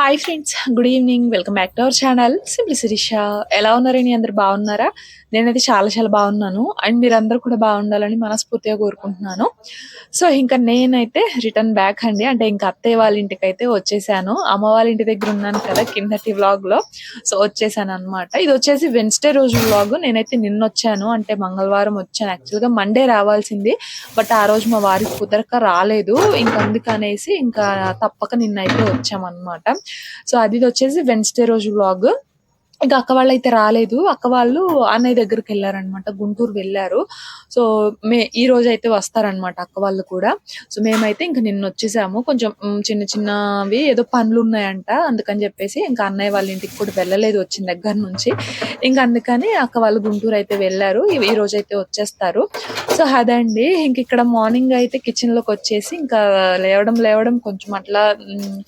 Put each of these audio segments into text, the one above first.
Hi friends good evening welcome back to our channel simply Sirisha ఎలా ఉన్నారని అందరు బాగున్నారా? నేనైతే చాలా చాలా బాగున్నాను. అండ్ మీరందరూ కూడా బాగుండాలని మనస్ఫూర్తిగా కోరుకుంటున్నాను. సో ఇంకా నేనైతే రిటర్న్ బ్యాక్ అండి. అంటే ఇంకా అత్తయ్య వాళ్ళ ఇంటికి అయితే వచ్చేసాను. అమ్మ వాళ్ళ ఇంటి దగ్గర ఉన్నాను కదా కిందటి వ్లాగ్లో. సో వచ్చేసాను అనమాట ఇది వచ్చేసి వెన్స్డే రోజు వ్లాగ్ నేనైతే నిన్న వచ్చాను అంటే మంగళవారం వచ్చాను. యాక్చువల్గా మండే రావాల్సింది. బట్ ఆ రోజు మా వారికి కుదరక రాలేదు. ఇంకా అందుకనేసి ఇంకా తప్పక నిన్నైతే వచ్చామన్నమాట. సో అది వచ్చేసి వెన్స్డే రోజు వ్లాగ్ ఇంకా అక్క వాళ్ళు అయితే రాలేదు. అక్క వాళ్ళు అన్నయ్య దగ్గరికి వెళ్ళారనమాట గుంటూరు వెళ్ళారు. సో మే ఈ రోజు అయితే వస్తారనమాట అక్క వాళ్ళు కూడా. సో మేమైతే ఇంకా నిన్న వచ్చేసాము. కొంచెం చిన్న చిన్నవి ఏదో పనులు ఉన్నాయంట అందుకని చెప్పేసి ఇంకా అన్నయ్య వాళ్ళ ఇంటికి కూడా వెళ్ళలేదు వచ్చిన దగ్గర నుంచి. ఇంకా అందుకని అక్క వాళ్ళు గుంటూరు అయితే వెళ్ళారు. ఈ- రోజు అయితే వచ్చేస్తారు. సో అదండి ఇంక ఇక్కడ మార్నింగ్ అయితే కిచెన్లోకి వచ్చేసి ఇంకా లేవడం లేవడం కొంచెం అట్లా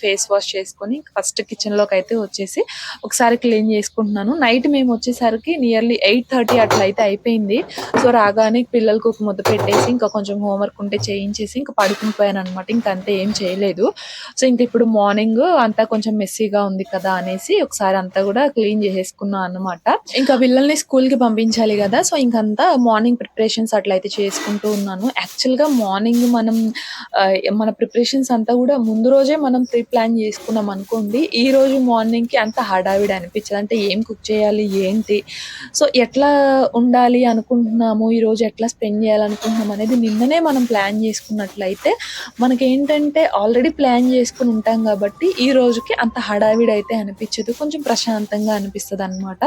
ఫేస్ వాష్ చేసుకొని ఫస్ట్ కిచెన్లోకి అయితే వచ్చేసి ఒకసారి క్లీన్ అనుకుంటున్నాను నైట్ మేము వచ్చేసరికి నియర్లీ ఎయిట్ థర్టీ అట్లా అయితే అయిపోయింది. సో రాగానే పిల్లలకు ఒక ముద్ద పెట్టేసి ఇంకా కొంచెం హోంవర్క్ ఉంటే చేయించేసి ఇంకా పడుకుని పోయాను అనమాట ఇంకా అంతే ఏం చేయలేదు. సో ఇంకా ఇప్పుడు మార్నింగ్ అంతా కొంచెం మెస్సీగా ఉంది కదా అనేసి ఒకసారి అంతా కూడా క్లీన్ చేసేసుకున్నాను అనమాట ఇంకా పిల్లల్ని స్కూల్కి పంపించాలి కదా. సో ఇంకంతా మార్నింగ్ ప్రిపరేషన్స్ అట్లా అయితే చేసుకుంటూ ఉన్నాను. యాక్చువల్గా మార్నింగ్ మనం మన ప్రిపరేషన్స్ అంతా కూడా ముందు రోజే మనం ప్రీ ప్లాన్ చేసుకున్నాం అనుకోండి ఈ రోజు మార్నింగ్కి అంత హడావిడి అనిపించదు. అంటే ఏం కుక్ చేయాలి ఏంటి? సో ఎట్లా ఉండాలి అనుకుంటున్నాము? ఈ రోజు ఎట్లా స్పెండ్ చేయాలనుకుంటున్నాం అనేది నిన్ననే మనం ప్లాన్ చేసుకున్నట్లయితే మనకి ఏంటంటే ఆల్రెడీ ప్లాన్ చేసుకుని ఉంటాం కాబట్టి ఈ రోజుకి అంత హడావిడి అయితే అనిపించదు. కొంచెం ప్రశాంతంగా అనిపిస్తుంది అనమాట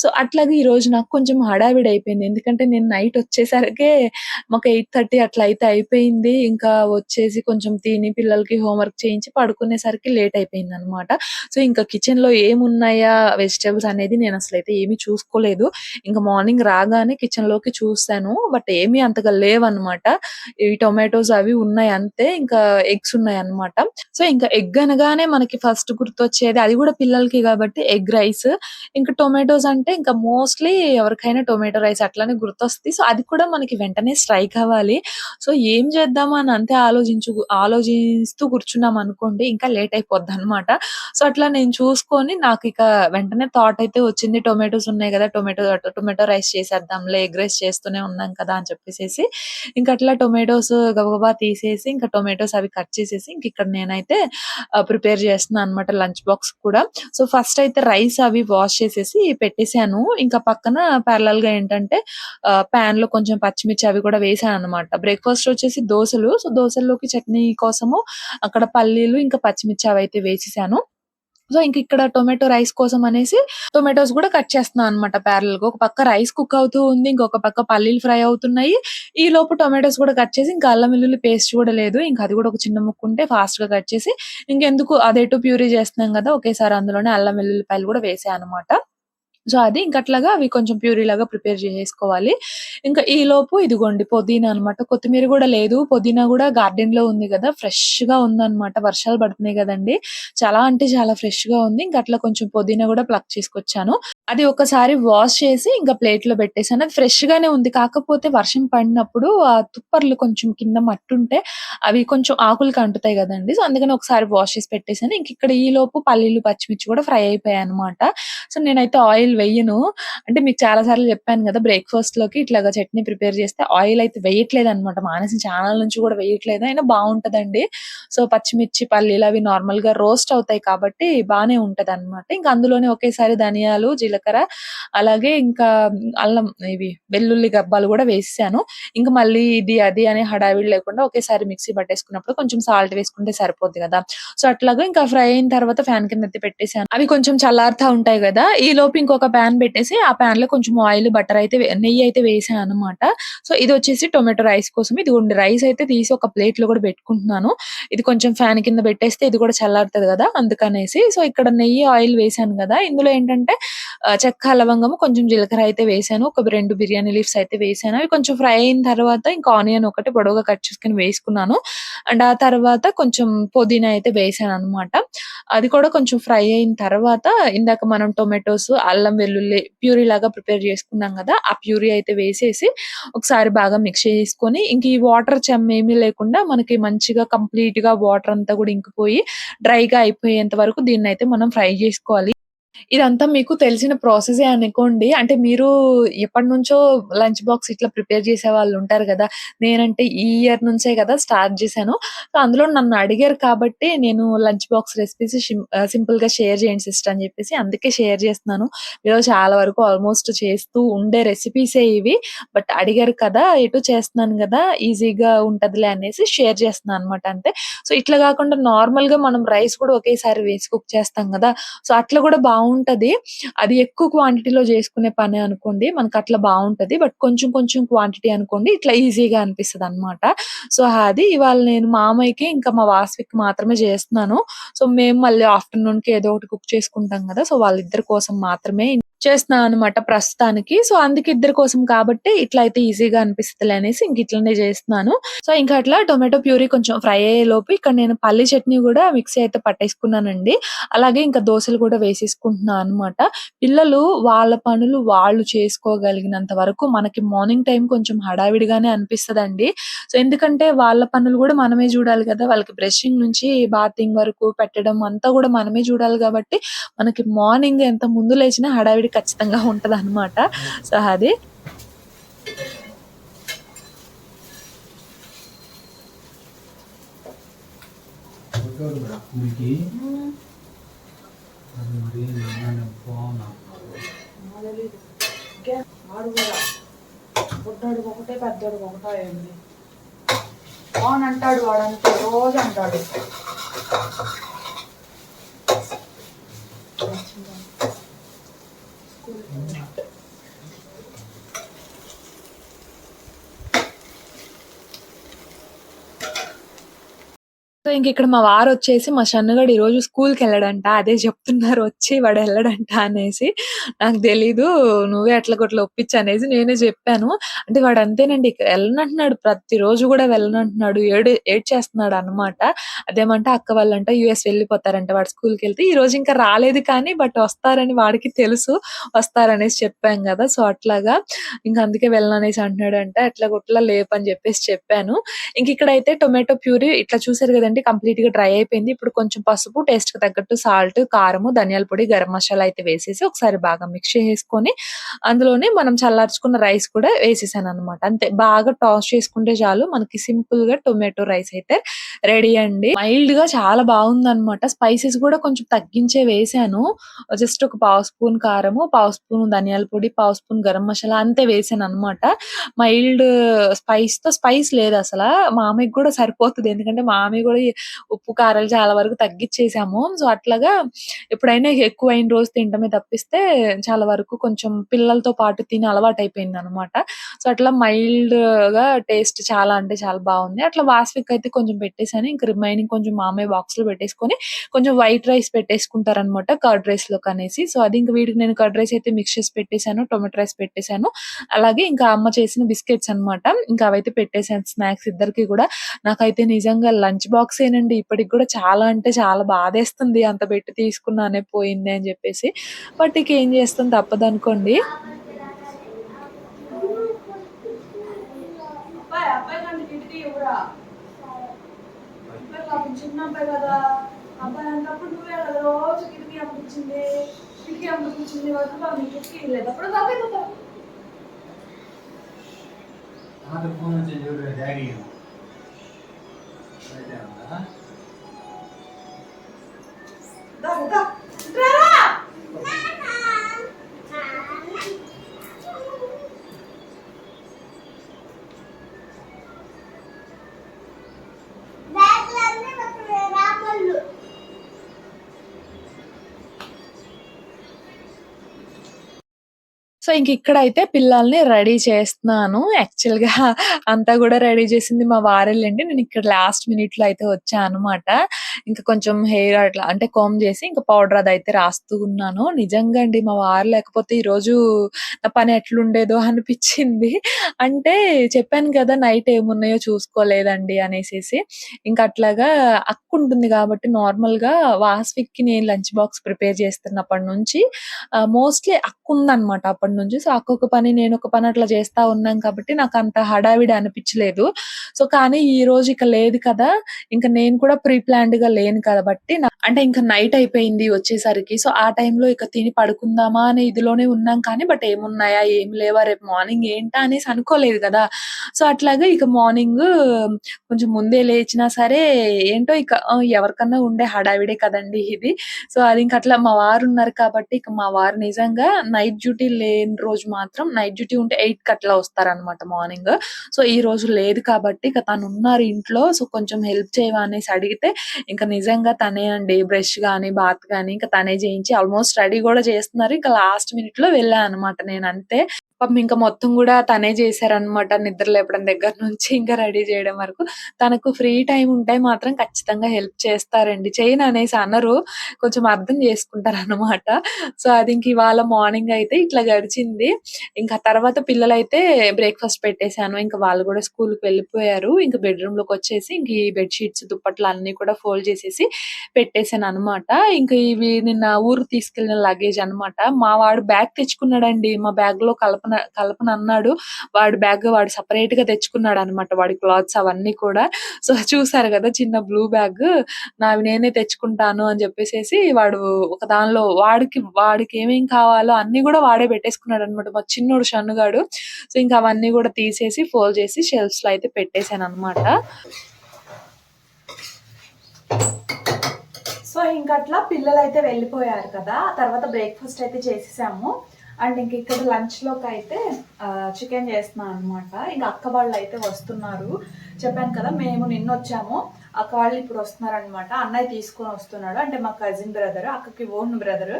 సో అట్లాగే ఈ రోజు నాకు కొంచెం హడావిడి అయిపోయింది ఎందుకంటే నేను నైట్ వచ్చేసరికి మాకు ఎయిట్ థర్టీ అట్లా అయితే అయిపోయింది. ఇంకా వచ్చేసి కొంచెం తిని పిల్లలకి హోంవర్క్ చేయించి పడుకునేసరికి లేట్ అయిపోయింది అనమాట సో ఇంకా కిచెన్లో ఏమున్నాయా? వెజిటేబుల్స్ అనేది నేను అసలు అయితే ఏమీ చూసుకోలేదు. ఇంకా మార్నింగ్ రాగానే కిచెన్లోకి చూస్తాను బట్ ఏమీ అంతగా లేవన్నమాట. ఈ టొమాటోస్ అవి ఉన్నాయి అంతే. ఇంకా ఎగ్స్ ఉన్నాయి అన్నమాట సో ఇంకా ఎగ్ అనగానే మనకి ఫస్ట్ గుర్తొచ్చేది అది కూడా పిల్లలకి కాబట్టి ఎగ్ రైస్. ఇంకా టొమాటోస్ అంటే ఇంకా మోస్ట్లీ ఎవరికైనా టొమాటో రైస్ అట్లానే గుర్తొస్తుంది. సో అది కూడా మనకి వెంటనే స్ట్రైక్ అవ్వాలి సో ఏం చేద్దామా అని అంతే ఆలోచించు ఆలోచిస్తూ కూర్చున్నాం అనుకోండి ఇంకా లేట్ అయిపోద్ది అనమాట సో అట్లా నేను చూసుకొని నాకు ఇక వెంటనే థాట్ అయితే వచ్చింది టొమాటోస్ ఉన్నాయి కదా టొమాటో టొమాటో రైస్ చేసేద్దాంలే ఎగ్ రైస్ చేస్తూనే ఉన్నాం కదా అని చెప్పేసి ఇంకా అట్లా టొమాటోస్ గబగబా తీసేసి ఇంకా టొమాటోస్ అవి కట్ చేసేసి ఇంక ఇక్కడ నేనైతే ప్రిపేర్ చేస్తున్నాను అనమాట లంచ్ బాక్స్ కూడా. సో ఫస్ట్ అయితే రైస్ అవి వాష్ చేసేసి పెట్టేశాను. ఇంకా పక్కన ప్యారలల్గా ఏంటంటే ప్యాన్లో కొంచెం పచ్చిమిర్చి అవి కూడా వేసాను అనమాట బ్రేక్ఫాస్ట్ వచ్చేసి దోశలు. సో దోశల్లోకి చట్నీ కోసము అక్కడ పల్లీలు ఇంకా పచ్చిమిర్చి అవి అయితే వేసేసాను. సో ఇంక ఇక్కడ టొమాటో రైస్ కోసం అనేసి టొమాటోస్ కూడా కట్ చేస్తున్నాను అనమాట ప్యారల్గా. ఒక పక్క రైస్ కుక్ అవుతూ ఉంది ఇంకొక పక్క పల్లీలు ఫ్రై అవుతున్నాయి. ఈ లోపు టొమాటోస్ కూడా కట్ చేసి ఇంకా అల్లం వెల్లుల్లి పేస్ట్ కూడా లేదు. ఇంకా అది కూడా ఒక చిన్న ముక్కు ఉంటే ఫాస్ట్గా కట్ చేసి ఇంకెందుకు అదేటు ప్యూరీ చేస్తున్నాం కదా ఒకేసారి అందులోనే అల్లం వెల్లుల్లిపాయలు కూడా వేసాను అనమాట సో అది ఇంకట్లాగా అవి కొంచెం ప్యూరీ లాగా ప్రిపేర్ చేసేసుకోవాలి. ఇంకా ఈ లోపు ఇదిగోండి పుదీనా అన్నమాట. కొత్తిమీర కూడా లేదు. పుదీనా కూడా గార్డెన్లో ఉంది కదా ఫ్రెష్గా ఉందన్నమాట. వర్షాలు పడుతున్నాయి కదండి. చాలా అంటే చాలా ఫ్రెష్గా ఉంది. ఇంకా అట్లా కొంచెం పుదీనా కూడా ప్లక్ చేసుకొచ్చాను. అది ఒకసారి వాష్ చేసి ఇంకా ప్లేట్లో పెట్టేసాను అది ఫ్రెష్ గానే ఉంది. కాకపోతే వర్షం పడినప్పుడు ఆ తుప్పర్లు కొంచెం కింద మట్టుంటే అవి కొంచెం ఆకులకి అంటుతాయి కదండి. సో అందుకని ఒకసారి వాష్ చేసి పెట్టేశాను. ఇంక ఇక్కడ ఈ లోపు పల్లీలు పచ్చిమిర్చి కూడా ఫ్రై అయిపోయాయి అనమాట సో నేనైతే ఆయిల్ వెయ్యను. అంటే మీకు చాలా సార్లు చెప్పాను కదా బ్రేక్ఫాస్ట్లోకి ఇట్లాగా చట్నీ ప్రిపేర్ చేస్తే ఆయిల్ అయితే వేయట్లేదు అనమాట మానసి ఛానల్ నుంచి కూడా వేయట్లేదు అయినా బాగుంటదండి. సో పచ్చిమిర్చి పల్లీలు అవి నార్మల్గా రోస్ట్ అవుతాయి కాబట్టి బాగానే ఉంటది అనమాట ఇంకా అందులోనే ఒకేసారి ధనియాలు జీలకర్ర అలాగే ఇంకా అల్లం ఇవి వెల్లుల్లి గబ్బాలు కూడా వేసాను. ఇంకా మళ్ళీ ఇది అది అనే హడావిడి లేకుండా ఒకేసారి మిక్సీ పట్టేసుకున్నప్పుడు కొంచెం సాల్ట్ వేసుకుంటే సరిపోద్ది కదా. సో అట్లాగా ఇంకా ఫ్రై అయిన తర్వాత ఫ్యాన్ కింద ఎత్తి పెట్టేసాను అవి కొంచెం చల్లారుతా ఉంటాయి కదా. ఈ లోపు ఇంకొక ఒక ప్యాన్ పెట్టేసి ఆ ప్యాన్లో కొంచెం ఆయిల్ బటర్ అయితే నెయ్యి అయితే వేసాను అనమాట సో ఇది వచ్చేసి టొమాటో రైస్ కోసం. ఇది ఉండి రైస్ అయితే తీసి ఒక ప్లేట్లో కూడా పెట్టుకుంటున్నాను. ఇది కొంచెం ఫ్యాన్ కింద పెట్టేస్తే ఇది కూడా చల్లారుతుంది కదా అందుకనేసి. సో ఇక్కడ నెయ్యి ఆయిల్ వేసాను కదా. ఇందులో ఏంటంటే చెక్క లవంగము కొంచెం జీలకర్ర అయితే వేసాను. ఒక రెండు బిర్యానీ లీవ్స్ అయితే వేసాను. అవి కొంచెం ఫ్రై అయిన తర్వాత ఇంకా ఆనియన్ ఒకటి పొడవుగా కట్ చేసుకుని వేసుకున్నాను. అండ్ ఆ తర్వాత కొంచెం పుదీనా అయితే వేసాను అనమాట అది కూడా కొంచెం ఫ్రై అయిన తర్వాత ఇందాక మనం టొమాటోస్ అల్లం అల్లం వెల్లుల్లి ప్యూరీ లాగా ప్రిపేర్ చేసుకున్నాం కదా ఆ ప్యూరీ అయితే వేసేసి ఒకసారి బాగా మిక్స్ చేసుకొని ఇంక ఈ వాటర్ చెమ్మ ఏమీ లేకుండా మనకి మంచిగా కంప్లీట్గా వాటర్ అంతా కూడా ఇంకిపోయి డ్రైగా అయిపోయేంత వరకు దీన్ని అయితే మనం ఫ్రై చేసుకోవాలి. ఇదంతా మీకు తెలిసిన ప్రాసెసే అనుకోండి. అంటే మీరు ఎప్పటినుంచో లంచ్ బాక్స్ ఇట్లా ప్రిపేర్ చేసేవాళ్ళు ఉంటారు కదా! నేనంటే ఈ ఇయర్ నుంచే కదా స్టార్ట్ చేశాను సో, అందులో నన్ను అడిగారు కాబట్టి నేను లంచ్ బాక్స్ రెసిపీస్ సింపుల్ ఆహ్, సింపుల్‌గా షేర్ చేయండి సిస్టర్ అని చెప్పేసి అందుకే షేర్ చేస్తున్నాను. మీలో చాలా వరకు ఆల్మోస్ట్ చేస్తూ ఉండే రెసిపీసే ఇవి. బట్ అడిగారు కదా! ఎటు చేస్తున్నాను కదా! ఈజీగా ఉంటదిలే అనేసి షేర్ చేస్తున్నాను అనమాట అంతే. సో, ఇట్లా గాకుండా నార్మల్‌గా మనం రైస్ కూడా ఒకేసారి వేసి కుక్ చేస్తాం కదా సో, అట్లా కూడా బాగా బాగుంటది అది ఎక్కువ క్వాంటిటీలో చేసుకునే పని అనుకోండి. మనకి అట్లా బాగుంటది బట్ కొంచెం కొంచెం క్వాంటిటీ అనుకోండి ఇట్లా ఈజీగా అనిపిస్తదనమాట. సో, అది ఇవాళ నేను మామయ్యకి, ఇంకా మా వాసవికి మాత్రమే చేస్తున్నాను సో, మేము మళ్ళీ ఆఫ్టర్‌నూన్‌కి ఏదో ఒకటి కుక్ చేసుకుంటాం కదా సో, వాళ్ళిద్దరి కోసం మాత్రమే చేస్తున్నాననమాట ప్రస్తుతానికి. సో, అందుకే ఇద్దరి కోసం కాబట్టి ఇట్లా అయితే ఈజీగా అనిపిస్తుంది అనేసి ఇంక ఇట్లనే చేస్తున్నాను సో, ఇంకా అట్లా టొమాటో ప్యూరీ కొంచెం ఫ్రై అయ్యే లోపు ఇక్కడ నేను పల్లి చట్నీ కూడా మిక్సీ అయితే పట్టేసుకున్నానండి. అలాగే ఇంకా దోసలు కూడా వేసేసుకుంటున్నాను అనమాట. పిల్లలు వాళ్ళ పనులు వాళ్ళు చేసుకోగలిగినంత వరకు మనకి మార్నింగ్ టైం కొంచెం హడావిడిగానే అనిపిస్తదండి. సో, ఎందుకంటే వాళ్ళ పనులు కూడా మనమే చూడాలి కదా వాళ్ళకి బ్రషింగ్ నుంచి బాతింగ్ వరకు పెట్టడం అంతా కూడా మనమే చూడాలి కాబట్టి మనకి మార్నింగ్ ఎంత ముందు లేచినా హడావిడి ఖచ్చితంగా ఉంటదనమాట. సో, అది. వాడు బుడ్డోడు ఒకటే పెద్దోడు ఒకటే అండి అవును అంటాడు వాడు అంతే రోజు అంటాడు సో, ఇంకిక్కడ మా వారు వచ్చేసి మా షన్నుగాడు ఈరోజు స్కూల్‌కెళ్ళడంట. అదే చెప్తున్నారు వచ్చి వాడు వెళ్ళడంట అనేసి. నాకు తెలీదు. నువ్వే ఎట్లాగొట్లా ఒప్పించు అనేసి నేనే చెప్పాను అంటే వాడు అంతేనండి వెళ్ళనంటున్నాడు ప్రతిరోజు కూడా వెళ్ళనంటున్నాడు. ఏడు ఏడ్ చేస్తున్నాడు అనమాట అదేమంటే అక్క వాళ్ళంట యూఎస్ వెళ్ళిపోతారంట వాడు ఈ రోజు ఇంకా రాలేదు కానీ బట్ వస్తారని వాడికి తెలుసు. వస్తారనేసి చెప్పాం కదా సో, అట్లాగా ఇంకా అందుకే వెళ్ళననేసి అంటున్నాడంట. ఎట్లాగొట్లా లేపని చెప్పేసి చెప్పాను. ఇంకిక్కడైతే టొమాటో ప్యూరీ ఇట్లా చూసారు కంప్లీట్గా డ్రై అయిపోయింది. ఇప్పుడు కొంచెం పసుపు, టేస్ట్కి తగ్గట్టు సాల్ట్, కారము, ధనియాల పొడి, గరం మసాలా అయితే వేసేసి ఒకసారి బాగా మిక్స్ చేసుకొని అందులోనే మనం చల్లార్చుకున్న రైస్ కూడా వేసేసాను అనమాట అంతే. బాగా టాస్ చేసుకుంటే చాలు. మనకి సింపుల్గా టొమాటో రైస్ అయితే రెడీ అండి. మైల్డ్గా చాలా బావుందనమాట. స్పైసెస్ కూడా కొంచెం తగ్గించే వేసాను. జస్ట్ ఒక పావు స్పూన్ కారము, పావు స్పూన్ ధనియాల పొడి, పావు స్పూన్ గరం మసాలా అంతే వేసాను అనమాట మైల్డ్ స్పైస్తో స్పైస్ లేదు అసలు. మామయ్యకి కూడా సరిపోతుంది. ఎందుకంటే మామయ్య కూడా ఉప్పు, కారాలు చాలా వరకు తగ్గిచ్చేసాము. సో, అట్లాగా ఎప్పుడైనా ఎక్కువైన రోజు తినడమే తప్పిస్తే చాలా వరకు కొంచెం పిల్లలతో పాటు తిని అలవాటు అయిపోయిందనమాట సో, అట్లా మైల్డ్గా టేస్ట్ చాలా అంటే చాలా బాగుంది అట్లా వాస్విక్ అయితే కొంచెం పెట్టేసాను. ఇంక రిమైనింగ్ కొంచెం మామయ్య బాక్స్‌లో పెట్టేసుకొని కొంచెం వైట్ రైస్ పెట్టేసుకుంటారనమాట కర్డ్ రైస్లో కనేసి సో, అది ఇంక వీటికి నేను కర్డ్ రైస్ అయితే మిక్స్ చేసి పెట్టేశాను టొమాటో రైస్ పెట్టేశాను అలాగే ఇంకా అమ్మ చేసిన బిస్కెట్స్ అనమాట. ఇంకా అవైతే పెట్టేసాను స్నాక్స్ ఇద్దరికి కూడా నాకైతే నిజంగా లంచ్ బాక్స్ బాక్సేనండి ఇప్పటికి గూడా చాలా అంటే చాలా బాధేస్తుంది. అంత పెట్టి తీసుకున్నానే పోయిందే అని జెప్పేసి. బట్ ఇక ఏం చేస్తాం తప్పదనుకోండి. అబ్బాయి అబ్బాయి కంటే కిటికీ ఇవ్వరా అబ్బాయి పాపం చిన్న అబ్బాయి కదా అబ్బాయి అంటప్పుడు నువ్వే కదా రోజు కిటికీ కిటికీ లేదు అప్పుడు బాబాయ్ పోతావు నాకు ఫోన్ వచ్చి చూడు డాడీ సో, ఇంక ఇక్కడైతే పిల్లల్ని రెడీ చేస్తున్నాను. యాక్చువల్గా అంతా కూడా రెడీ చేసింది మా వారెళ్ళండి నేను ఇక్కడ లాస్ట్ మినిట్లో అయితే వచ్చాను అనమాట. ఇంకా కొంచెం హెయిర్ అట్లా అంటే కోమ్ చేసి ఇంకా పౌడర్ అది అయితే రాస్తూ ఉన్నాను. నిజంగా అండి మా వారు లేకపోతే ఈరోజు నా పని ఎట్లుండేదో అనిపించింది అంటే చెప్పాను కదా! నైట్ ఏమున్నాయో చూసుకోలేదండి అనేసి ఇంకా అట్లాగా అక్కుంటుంది కాబట్టి నార్మల్గా వాస్విక్కి నేను లంచ్ బాక్స్ ప్రిపేర్ చేస్తున్నప్పటి నుంచి ఆహ్, మోస్ట్‌లీ అక్కుందనమాట అప్పటి నుంచి. సో, అక్కొక పని, నేను ఒక పని అట్లా చేస్తా ఉన్నాం కాబట్టి నాకు అంత హడావిడి అనిపించలేదు సో, కానీ ఈ రోజు ఇక లేదు కదా! ఇంకా నేను కూడా ప్రీ ప్లాన్డ్‌గా లేను కాబట్టి అంటే ఇంకా నైట్ అయిపోయింది వచ్చేసరికి. సో, ఆ టైంలో ఇక తిని పడుకుందామా అనే ఇదిలోనే ఉన్నాం కానీ బట్ ఏమున్నాయా? ఏం లేవా? రేపు మార్నింగ్ ఏంటా? అనేసి అనుకోలేదు కదా! సో, అట్లాగా ఇక మార్నింగ్ కొంచెం ముందే లేచినా సరే ఏంటో ఇక ఎవరికన్నా ఉండే హడావిడే కదండీ ఇది. సో, అది ఇంక అట్లా మా వారు ఉన్నారు కాబట్టి ఇక మా వారు నిజంగా నైట్ డ్యూటీ లేని రోజు మాత్రం నైట్ డ్యూటీ ఉంటే 8కి అట్లా వస్తారనమాట మార్నింగ్. సో, ఈ రోజు లేదు కాబట్టి ఇక తనున్నారు ఇంట్లో. సో, కొంచెం హెల్ప్ చేయవా అనేసి అడిగితే ఇంకా నిజంగా తనే అండి బ్రష్ గాని, బాత్ కానీ ఇంకా తనే చేయించి ఆల్మోస్ట్ రెడీ కూడా చేస్తున్నారు. ఇంకా లాస్ట్ మినిట్లో వెళ్ళా అనమాట అంతే పాపం ఇంకా మొత్తం కూడా తనే చేశారనమాట. నిద్ర లేపడం దగ్గర నుంచి ఇంకా రెడీ చేయడం వరకు. తనకు ఫ్రీ టైం ఉంటే మాత్రం ఖచ్చితంగా హెల్ప్ చేస్తారండి. చేయననేసి అనరు. కొంచెం అర్థం చేసుకుంటారనమాట. సో, అది ఇంక ఇవాళ మార్నింగ్ అయితే ఇట్లా గడిచింది. ఇంకా తర్వాత పిల్లలైతే బ్రేక్‌ఫాస్ట్ పెట్టేశాను ఇంకా వాళ్ళు కూడా స్కూల్కి వెళ్ళిపోయారు. లోకి బెడ్‌రూమ్‌లోకొచ్చేసి ఇంక ఈ బెడ్ షీట్స్, దుప్పట్లు అన్ని కూడా ఫోల్డ్ చేసేసి పెట్టేశాను అనమాట ఇంకా ఇవి నిన్న ఊరు తీసుకెళ్ళిన లగేజ్ అనమాట. మా వాడు బ్యాగ్ తెచ్చుకున్నాడండి. మా బ్యాగ్‌లో కలపన అన్నాడు వాడి బ్యాగ్ వాడు తెచ్చుకున్నాడు అన్నమాట వాడి క్లాత్స్ అవన్నీ కూడా. సో, చూసారు కదా చిన్న బ్లూ బ్యాగ్ నావి నేనే తెచ్చుకుంటాను అని చెప్పేసేసి వాడు ఒక దానిలో వాడికి వాడికి ఏమేం కావాలో అన్ని కూడా వాడే పెట్టేసుకున్నాడు అనమాట మా చిన్నోడు షన్నుగాడు. సో, ఇంకా అవన్నీ కూడా తీసేసి ఫోల్డ్ చేసి షెల్ఫ్స్‌లో అయితే పెట్టేశాను అనమాట సో, ఇంకట్లా అయితే వెళ్ళిపోయారు కదా! తర్వాత బ్రేక్‌ఫాస్ట్ అయితే చేసేసాము. అండ్ ఇంక ఇక్కడ లంచ్‌లోకైతే అయితే చికెన్ చేస్తున్నాను అనమాట. ఇంక అక్క అయితే వస్తున్నారు. చెప్పాను కదా! మేము నిన్న వచ్చాము అక్క వాళ్ళు ఇప్పుడు వస్తున్నారనమాట. అన్నయ్య తీసుకొని వస్తున్నాడు. అంటే మా కజిన్ బ్రదర్. అక్కకి ఓన్ బ్రదర్.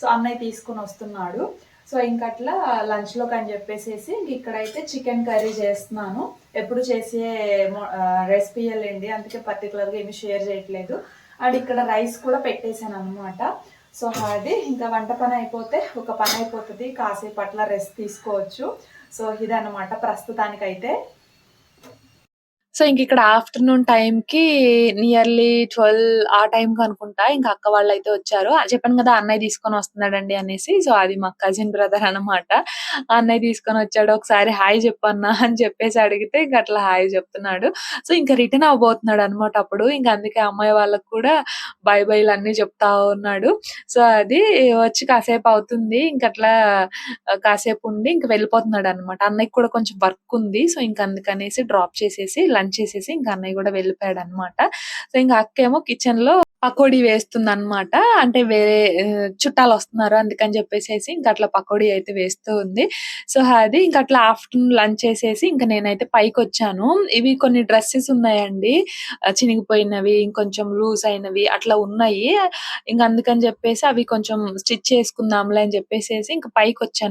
సో, అన్నయ్య తీసుకొని వస్తున్నాడు. సో, ఇంకట్లా లంచ్‌లోకి అని చెప్పేసేసి ఇంక ఇక్కడైతే చికెన్ కర్రీ చేస్తున్నాను. ఎప్పుడు చేసే రెసిపీ ఆహ్, అందుకే పర్టికులర్గా ఏమి షేర్ చేయట్లేదు. అండ్ ఇక్కడ రైస్ కూడా పెట్టేసాననమాట. సో, అది ఇంకా వంట పని అయిపోతే ఒక పని అయిపోతుంది కాసేపు అట్లా రెస్ట్ తీసుకోవచ్చు. సో, ఇదన్నమాట ప్రస్తుతానికైతే. సో, ఇంకిక్కడ ఆఫ్టర్‌నూన్ టైంకి నియర్లీ 12 ఆ టైంకి అనుకుంటా ఇంకా అక్క వాళ్ళు అయితే వచ్చారు. చెప్పాను కదా అన్నయ్య తీసుకొని వస్తున్నాడండి అనేసి. సో, అది మా కజిన్ బ్రదర్ అనమాట. అన్నయ్య తీసుకొని వచ్చాడు ఒకసారి హాయ్ చెప్పన్నా అని చెప్పేసి అడిగితే ఇంక అట్లా హాయ్ చెప్తున్నాడు. సో, ఇంకా రిటర్న్ అవ్వబోతున్నాడనమాట అప్పుడు. ఇంకా అందుకే అమ్మాయి వాళ్ళకు కూడా బై బైలన్నీ చెప్తా ఉన్నాడు. సో, అది వచ్చి కాసేపు అవుతుంది. ఇంకట్లా కాసేపు ఉండి ఇంక వెళ్ళిపోతున్నాడనమాట. అన్నయ్యకి కూడా కొంచెం వర్క్ ఉంది. సో, ఇంక అందుకనేసి డ్రాప్ చేసేసి లంచ్ చేసేసి ఇంకా అన్నయ్య కూడా వెళ్ళిపోయాడు అనమాట సో, ఇంకా అక్కేమో కిచెన్‌లో పకోడీ వేస్తుందనమాట. అంటే వేరే చుట్టాలు వస్తున్నారు అందుకని చెప్పేసి ఇంక అట్లా పకోడీ అయితే వేస్తూ ఉంది. సో, అది ఇంకా అట్లా ఆఫ్టర్‌నూన్ లంచ్ చేసేసి ఇంకా నేనైతే పైకొచ్చాను. ఇవి కొన్ని డ్రెస్సెస్ ఉన్నాయండి. చినిగిపోయినవి, ఇంకొంచెం లూజ్ అయినవి అట్లా ఉన్నాయి. ఇంక అందుకని చెప్పేసి అవి కొంచెం స్టిచ్ చేసుకుందాంలే అని చెప్పేసేసి ఇంక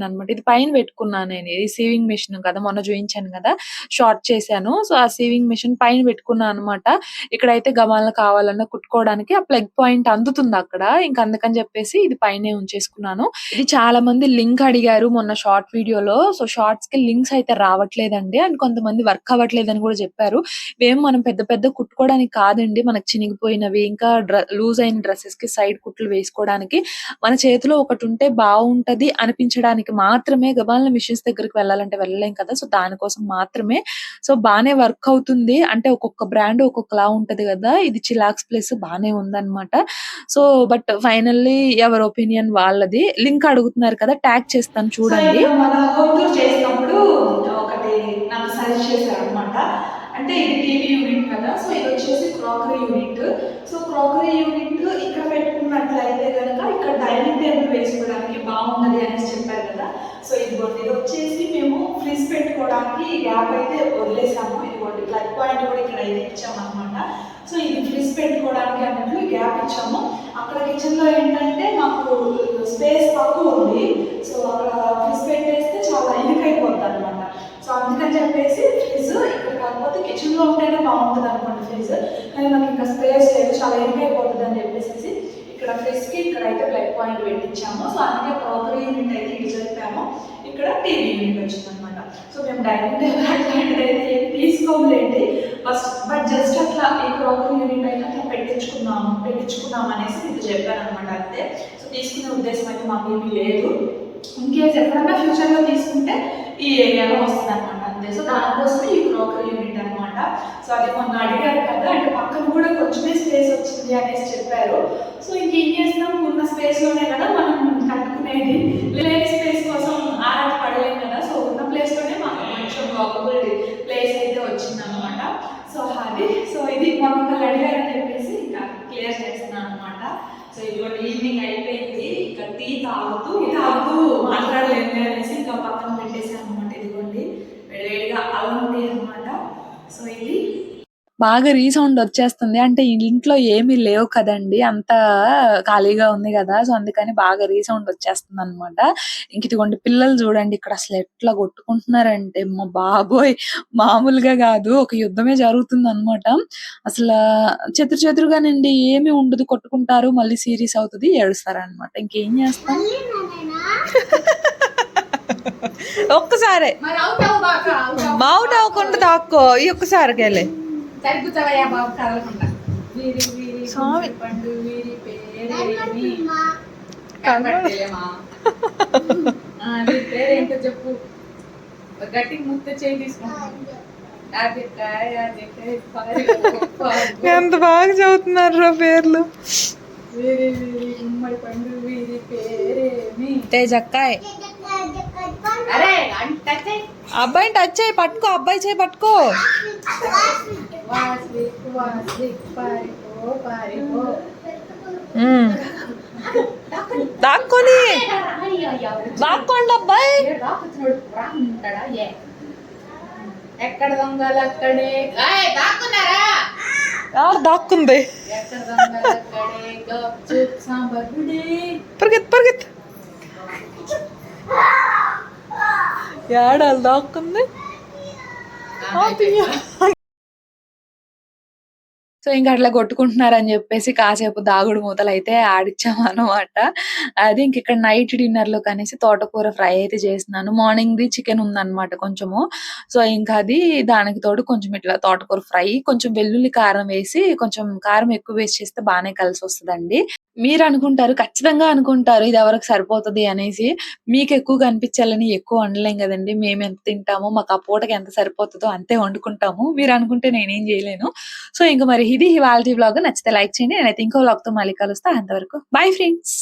అనమాట ఇది పైన పెట్టుకున్నాను నేను. ఇది సీవింగ్ మిషన్ కదా! మొన్న చూయించాను కదా షార్ట్ చేశాను. సో, ఆ సీవింగ్ మిషన్ పైన పెట్టుకున్నాను అనమాట. ఇక్కడైతే గమాలను కావాలన్నా కుట్టుకోవడానికి ప్లగ్ పాయింట్ అందుతుంది అక్కడ ఇంకా అందుకని చెప్పేసి ఇది పైనే ఉంచేసుకున్నాను. ఇది చాలా మంది లింక్ అడిగారు మొన్న షార్ట్ వీడియోలో. సో, షార్ట్స్కి లింక్స్ అయితే రావట్లేదండి. అండ్ కొంతమంది వర్క్ అవ్వట్లేదని కూడా చెప్పారు. ఇవేం మనం పెద్ద పెద్ద కుట్టుకోవడానికి కాదండి. మనకు చినిగిపోయినవి ఇంకా లూజ్ అయిన డ్రెస్సెస్కి సైడ్ కుట్లు వేసుకోవడానికి మన చేతిలో ఒకటి ఉంటే బాగుంటది అనిపించడానికి మాత్రమే గబాల్న మిషన్స్ దగ్గరికి వెళ్ళాలంటే వెళ్ళలేం కదా! సో, దానికోసం మాత్రమే. సో, బానే వర్క్ అవుతుంది. అంటే ఒక్కొక్క బ్రాండ్ ఒక్కొక్కలా ఉంటది కదా ఇది చిలాక్స్ ప్లస్ బానే ఉందన్నమాట సో, బట్ ఫైనల్లీ ఎవరి ఒపీనియన్ వాళ్ళది. లింక్ అడుగుతున్నారు కదా! ట్యాగ్ చేస్తాను చూడండి. చేసినప్పుడు ఒకటి నాకు సజెస్ట్ చేశారనమాట. అంటే ఇది టీవీ యూనిట్ కదా! సో, ఇది వచ్చేసి crockery unit. So, crockery unit ఇక్కడ పెట్టుకున్నట్లయితే కనుక ఇక్కడ డైనింగ్ టేబుల్ వేసుకోవడానికి బావున్నది అనేసి చెప్పారు కదా! సో, ఇదిగోండి ఇదొచ్చేసి మేము ఫ్రిడ్జ్ పెట్టుకోవడానికి గ్యాప్ అయితే వదిలేసాము. ఇదిగోండి ప్లగ్ పాయింట్ కూడా ఇక్కడ అయితే ఇచ్చామనమాట. సో, ఇది ఫ్రిజ్ పెట్టుకోవడానికి అన్నట్లు గ్యాప్ ఇచ్చాము. అక్కడ కిచెన్‌లో ఏంటంటే మాకు స్పేస్ తక్కువ ఉంది. సో అక్కడ ఫ్రిజ్ పెట్టేస్తే చాలా ఇరుకైపోద్ది అనమాట సో అందుకని చెప్పేసి ఫ్రిడ్జ్ ఇక్కడ కాకపోతే కిచెన్లో ఉంటేనే బాగుంటుంది అనుకోండి ఫ్రిజ్ కానీ మనకి ఇంకా స్పేస్ లేదు చాలా ఇరుకైపోతుంది అని ఇక్కడ ఫ్రిడ్జ్కి ఇక్కడ అయితే ప్లగ్ పాయింట్ పెట్టించాము. సో అందుకే ప్రాపర్ యూనిట్ అయితే ఇది చెప్పాము ఇక్కడ టీవీ యూనిట్ వచ్చింది అనమాట సో మేము డైనింగ్ టేబుల్ అట్లాంటిది అయితే ఏం తీసుకోలేండి ఫస్ట్ బట్ జస్ట్ అట్లా ఈ ప్రాపర్ యూనిట్ అయితే అట్లా పెట్టించుకున్నాము పెట్టించుకున్నాం అనేసి మీకు చెప్పాను అనమాట అంతే. సో తీసుకునే ఉద్దేశం అయితే మాకు ఏమీ లేదు. ఇన్ కేస్ ఎప్పుడన్నా ఫ్యూచర్లో తీసుకుంటే ఈ ఏరియాలో వస్తుంది అనమాట అంతే. సో దానికోసమే ఈ క్రాకరీ యూనిట్ అనమాట సో అది మొన్న అడిగారు కదా అంటే పక్కన కూడా కొంచెమే స్పేస్ వచ్చింది అనేసి చెప్పారు. సో ఇంకేం చేస్తాం? ఉన్న స్పేస్లోనే కదా మనం కట్టుకునేది. లేని స్పేస్ కోసం ఆరాట పడలేం కదా. సో ఉన్న ప్లేస్లోనే మాకు కొంచెం వాకబుల్ ప్లేస్ అయితే వచ్చిందనమాట సో అది సో ఇది మొన్న అడిగారని చెప్పేసి ఇంకా క్లియర్ చేస్తున్నాను అనమాట సో ఇదిగోండి ఈవినింగ్ అయిపోయింది. ఇంకా టీ తాగుతూ తాగుతూ మాట్లాడలేము అనేసి ఇంకా పక్కన పెట్టేసాను అనమాట ఇదిగోండి వేడిగా అల్లం టీ అనమాట సో ఇది బాగా రీసౌండ్ వచ్చేస్తుంది. అంటే ఇంట్లో ఏమీ లేవు కదండి. అంత ఖాళీగా ఉంది కదా. సో అందుకని బాగా రీసౌండ్ వచ్చేస్తుంది అనమాట ఇంక ఇదిగోండి పిల్లలు చూడండి. ఇక్కడ అసలు ఎట్లా కొట్టుకుంటున్నారంటే మా బాబోయ్! మామూలుగా కాదు. ఒక యుద్ధమే జరుగుతుంది అనమాట అసలు చెతురు చెతురుగానండి ఏమీ ఉండదు. కొట్టుకుంటారు మళ్ళీ సీరియస్ అవుతుంది ఏడుస్తారు అనమాట ఇంకేం చేస్తాం? ఒక్కసారే. మౌట్ అవ్వకుండా దాక్కో. ఈ ఒక్కసారికి వెళ్ళి స్వామి. పేరేంటో చెప్పు. గట్టి ముత్త చేయి. ఎంత బాగా చదువుతున్నారు రా పేర్లు. వీరి వీరి గుమ్మడి పండు వీరి పేరేమి తేజక్కాయ్ అరే అంట చెయ్. అబ్బాయిని టచ్ చేయి పట్టుకో అబ్బాయి చేయి పట్టుకో వాసి వాసి పారిపో పారిపో ఉమ్. దాక్కొని దాక్కోండి అబ్బాయి ఎక్కడ దొంగలు అక్కడే ఏయ్, దాక్కున్నారా ఎవరు దాక్కుంది పరిగెత్తు పరిగెత్తు ఏడాలి దాక్కుంది సో ఇంకా అట్లా కొట్టుకుంటున్నారని చెప్పేసి కాసేపు దాగుడు మూతలు అయితే ఆడిచ్చాము అనమాట అది ఇంక ఇక్కడ నైట్ డిన్నర్లో కనేసి తోటకూర ఫ్రై అయితే చేసినాను. మార్నింగ్ ది చికెన్ ఉందన్నమాట కొంచెము. సో ఇంకా అది దానికి తోడు కొంచెం ఇట్లా తోటకూర ఫ్రై కొంచెం వెల్లుల్లి కారం వేసి కొంచెం కారం ఎక్కువ వేసి చేస్తే బాగానే కలిసి వస్తుందండి. మీరు అనుకుంటారు ఖచ్చితంగా అనుకుంటారు ఇది ఎవరికి సరిపోతుంది అనేసి. మీకు ఎక్కువ కనిపించాలని ఎక్కువ వండలేం కదండి. మేము ఎంత తింటామో మాకు ఆ పూటకి ఎంత సరిపోతుందో అంతే వండుకుంటాము. మీరు అనుకుంటే నేనేం చేయలేను. సో ఇంకా మరి ఇది ఇవాళ బ్లాగ్ నచ్చితే లైక్ చేయండి. నేనైతే ఇంకో బ్లాగ్తో తో మళ్ళీ కలుస్తా. అంతవరకు బై ఫ్రెండ్స్!